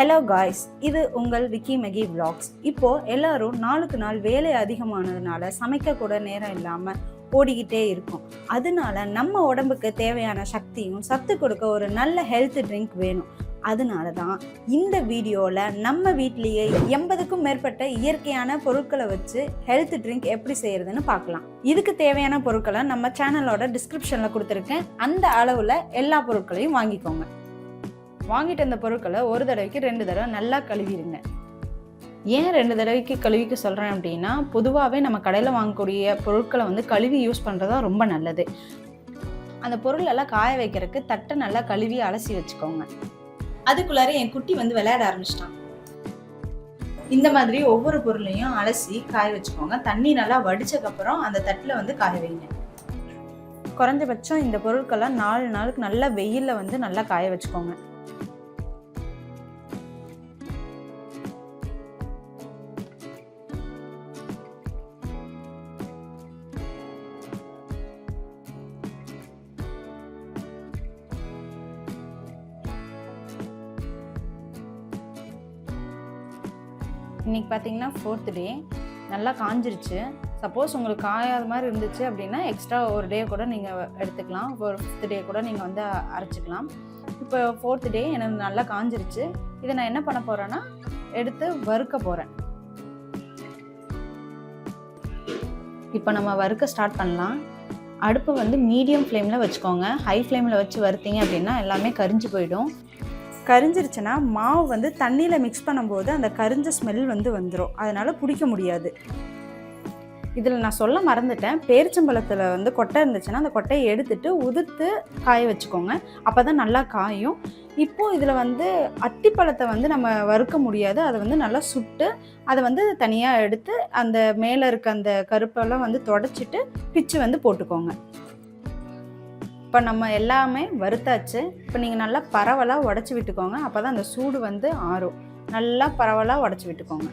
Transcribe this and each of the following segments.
Hello guys இது உங்கள் Vicky Maggi vlogs. இப்போது எல்லாரும் நாளுக்கு நாள் வேலை அதிகமானதுனால சமைக்க கூட நேரம் இல்லாமல் ஓடிக்கிட்டே இருக்கும். அதனால நம்ம உடம்புக்கு தேவையான சக்தியும் சத்து கொடுக்க ஒரு நல்ல ஹெல்த் ட்ரிங்க் வேணும். அதனால தான் இந்த வீடியோவில் நம்ம வீட்லேயே எண்பதுக்கும் மேற்பட்ட இயற்கையான பொருட்களை வச்சு ஹெல்த் ட்ரிங்க் எப்படி செய்கிறதுன்னு பார்க்கலாம். இதுக்கு தேவையான பொருட்களை நம்ம சேனலோட டிஸ்கிரிப்ஷனில் கொடுத்துருக்கேன். அந்த அளவில் எல்லா பொருட்களையும் வாங்கிக்கோங்க. வாங்கிட்டு வந்த பொருட்களை ஒரு தடவைக்கு ரெண்டு தடவை நல்லா கழுவிடுங்க. ஏன் ரெண்டு தடவைக்கு கழுவிக்க சொல்கிறேன் அப்படின்னா பொதுவாகவே நம்ம கடையில் வாங்கக்கூடிய பொருட்களை வந்து கழுவி யூஸ் பண்ணுறது தான் ரொம்ப நல்லது. அந்த பொருள் எல்லாம் காய வைக்கிறதுக்கு தட்டை நல்லா கழுவி அலசி வச்சுக்கோங்க. அதுக்குள்ளார என் குட்டி வந்து விளையாட ஆரம்பிச்சிட்டான். இந்த மாதிரி ஒவ்வொரு பொருளையும் அலசி காய வச்சுக்கோங்க. தண்ணி நல்லா வடிச்சக்கப்புறம் அந்த தட்டில் வந்து காய வைங்க. குறைஞ்சபட்சம் இந்த பொருட்கள்லாம் நாலு நாளுக்கு நல்லா வெயிலில் வந்து நல்லா காய வச்சுக்கோங்க. இன்னைக்கு பார்த்தீங்கன்னா ஃபோர்த் டே நல்லா காஞ்சிருச்சு. சப்போஸ் உங்களுக்கு காயாத மாதிரி இருந்துச்சு அப்படின்னா எக்ஸ்ட்ரா ஒரு டே கூட நீங்கள் எடுத்துக்கலாம். ஒரு ஃபிஃப்த் டே கூட நீங்கள் வந்து அரைச்சிக்கலாம். இப்போ ஃபோர்த் டே எனக்கு நல்லா காஞ்சிருச்சு. இதை நான் என்ன பண்ண போகிறேன்னா எடுத்து வறுக்க போகிறேன் இப்போ நம்ம வறுக்க ஸ்டார்ட் பண்ணலாம். அடுப்பு வந்து மீடியம் ஃப்ளேமில் வச்சுக்கோங்க. ஹை ஃப்ளேமில் வச்சு வறுத்தீங்க அப்படின்னா எல்லாமே கரிஞ்சு போயிடும். கரிஞ்சிருச்சுன்னா மாவு வந்து தண்ணியில் மிக்ஸ் பண்ணும்போது அந்த கரிஞ்ச ஸ்மெல் வந்து வந்துடும் அதனால் பிடிக்க முடியாது. இதில் நான் சொல்ல மறந்துட்டேன். பேரிச்சம்பழத்தில் வந்து கொட்டை இருந்துச்சுன்னா அந்த கொட்டையை எடுத்துட்டு உதிர்த்து காய வச்சுக்கோங்க. அப்போ தான் நல்லா காயும். இப்போது இதில் வந்து அத்திப்பழத்தை வந்து நம்ம வறுக்க முடியாது. அதை வந்து நல்லா சுட்டு அதை வந்து தனியாக எடுத்து அந்த மேலே இருக்க அந்த கருப்பெல்லாம் வந்து தொடச்சிட்டு பிச்சு வந்து போட்டுக்கோங்க. இப்போ நம்ம எல்லாமே வறுத்தாச்சு. இப்போ நீங்கள் நல்லா பரவலாக உடச்சி விட்டுக்கோங்க. அப்போ தான் அந்த சூடு வந்து ஆறும். நல்லா பரவலாக உடச்சி விட்டுக்கோங்க.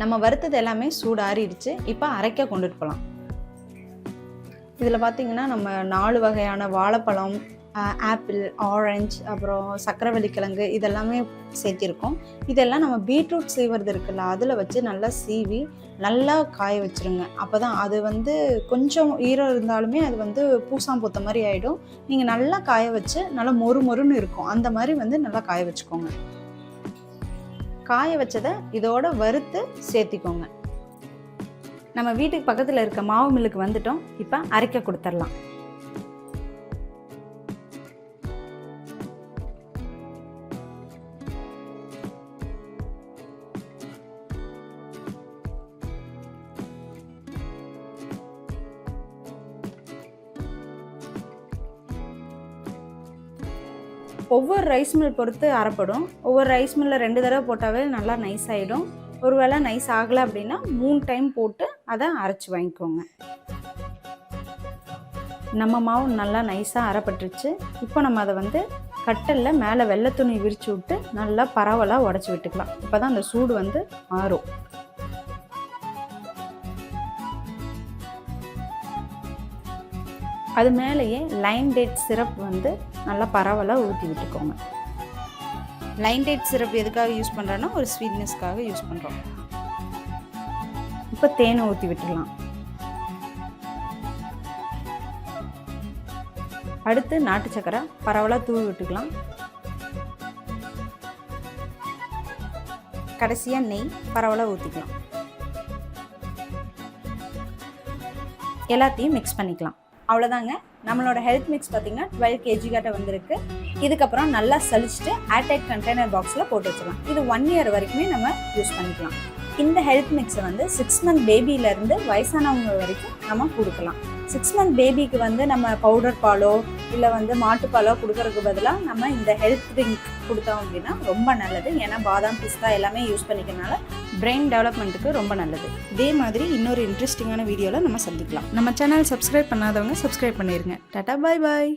நம்ம வறுத்தது எல்லாமே சூடு ஆறிடுச்சு. இப்போ அரைக்க கொண்டுட்டு போகலாம் இதில் பார்த்தீங்கன்னா நம்ம நாலு வகையான வாழைப்பழம் ஆப்பிள் ஆரஞ்சு அப்புறம் சக்கரவள்ளி கிழங்கு இதெல்லாமே சேர்த்திருக்கோம். இதெல்லாம் நம்ம பீட்ரூட் சீவரது இருக்குல்ல அதில் வச்சு நல்லா சீவி நல்லா காய வச்சுருங்க. அப்போ தான் அது வந்து கொஞ்சம் ஈரம் இருந்தாலுமே அது வந்து பூசாம் பூத்த மாதிரி ஆகிடும் நீங்கள் நல்லா காய வச்சு நல்லா மொறு மொறுன்னு இருக்கும். அந்த மாதிரி வந்து நல்லா காய வச்சுக்கோங்க. காய வச்சதை இதோட வறுத்து சேர்த்திக்கோங்க. நம்ம வீட்டுக்கு பக்கத்தில் இருக்க மாவு மில்லுக்கு வந்துட்டோம். இப்போ அரைக்க கொடுத்துடலாம். ஒவ்வொரு ரைஸ் மில் பொறுத்து அரைப்படும். ஒவ்வொரு ரைஸ் மில்லில் ரெண்டு தடவை போட்டாவே நல்லா நைஸ் ஆகிடும் ஒருவேளை நைஸ் ஆகலை அப்படின்னா மூணு டைம் போட்டு அதை அரைச்சி வாங்கிக்கோங்க. நம்ம மாவு நல்லா நைஸாக அரைப்பட்டுருச்சு. இப்போ நம்ம அதை வந்து கட்டலில் மேலே வெள்ளை துணி விரித்து விட்டு நல்லா பரவலாக உடச்சி விட்டுக்கலாம். இப்போ தான் அந்த சூடு வந்து ஆறும் அது மேலேயே லைன் டேட் சிரப் வந்து நல்லா பரவலாக ஊற்றி விட்டுக்கோங்க. லைன் டேட் சிரப் எதுக்காக யூஸ் பண்ணுறோன்னா ஒரு ஸ்வீட்னஸ்க்காக யூஸ் பண்ணுறோம் இப்போ தேனை ஊற்றி விட்டுடலாம். அடுத்து நாட்டு சக்கரை பரவலாக தூவி விட்டுக்கலாம். கடைசியாக நெய் பரவலாக ஊற்றிக்கலாம் எல்லாத்தையும் மிக்ஸ் பண்ணிக்கலாம். அவ்வளோதாங்க நம்மளோட ஹெல்த் மிக்ஸ் பார்த்தீங்கன்னா டுவெல் கேஜி கிட்ட வந்திருக்கு. இதுக்கப்புறம் நல்லா சலிச்சுட்டு ஏர்டைட் கண்டெய்னர் பாக்ஸில் போட்டு வச்சிடலாம். இது ஒன் இயர் வரைக்குமே நம்ம யூஸ் பண்ணிக்கலாம். இந்த ஹெல்த் மிக்ஸை வந்து சிக்ஸ் மந்த் பேபியிலேருந்து வயசானவங்க வரைக்கும் நம்ம கொடுக்கலாம். சிக்ஸ் மந்த் பேபிக்கு வந்து நம்ம பவுடர் பாலோ இல்லை வந்து மாட்டுப்பாலோ கொடுக்கறதுக்கு பதிலாக நம்ம இந்த ஹெல்த் ட்ரிங்க் கொடுத்தோம் அப்படின்னா ரொம்ப நல்லது. ஏன்னா பாதாம் பிஸ்தா எல்லாமே யூஸ் பண்ணிக்கிறனால பிரெயின் டெவலப்மெண்ட்டுக்கு ரொம்ப நல்லது. இதே மாதிரி இன்னொரு இன்ட்ரெஸ்டிங்கான வீடியோவில் நம்ம சந்திக்கலாம். நம்ம சேனல் சப்ஸ்கிரைப் பண்ணாதவங்க சப்ஸ்கிரைப் பண்ணிடுங்க டாட்டா பாய் பாய்